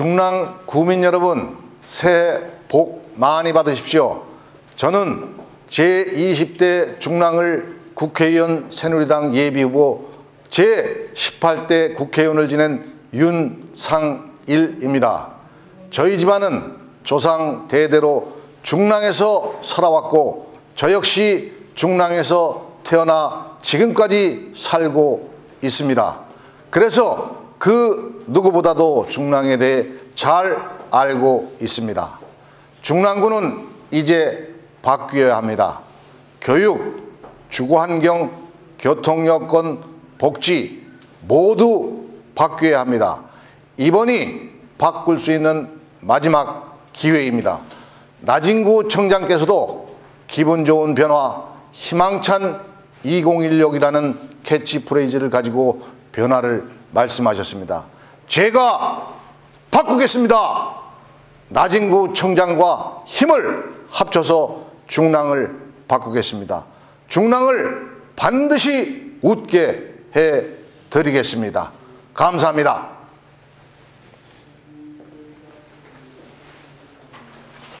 중랑 구민 여러분 새해 복 많이 받으십시오. 저는 제20대 중랑을 국회의원 새누리당 예비후보 제18대 국회의원을 지낸 윤상일입니다. 저희 집안은 조상 대대로 중랑에서 살아왔고 저 역시 중랑에서 태어나 지금까지 살고 있습니다. 그래서 그 누구보다도 중랑에 대해 잘 알고 있습니다. 중랑구는 이제 바뀌어야 합니다. 교육, 주거환경, 교통여건, 복지 모두 바뀌어야 합니다. 이번이 바꿀 수 있는 마지막 기회입니다. 나진구 청장께서도 기분 좋은 변화, 희망찬 2016이라는 캐치프레이즈를 가지고 변화를 말씀하셨습니다. 제가 바꾸겠습니다. 나진구 청장과 힘을 합쳐서 중랑을 바꾸겠습니다. 중랑을 반드시 웃게 해 드리겠습니다. 감사합니다.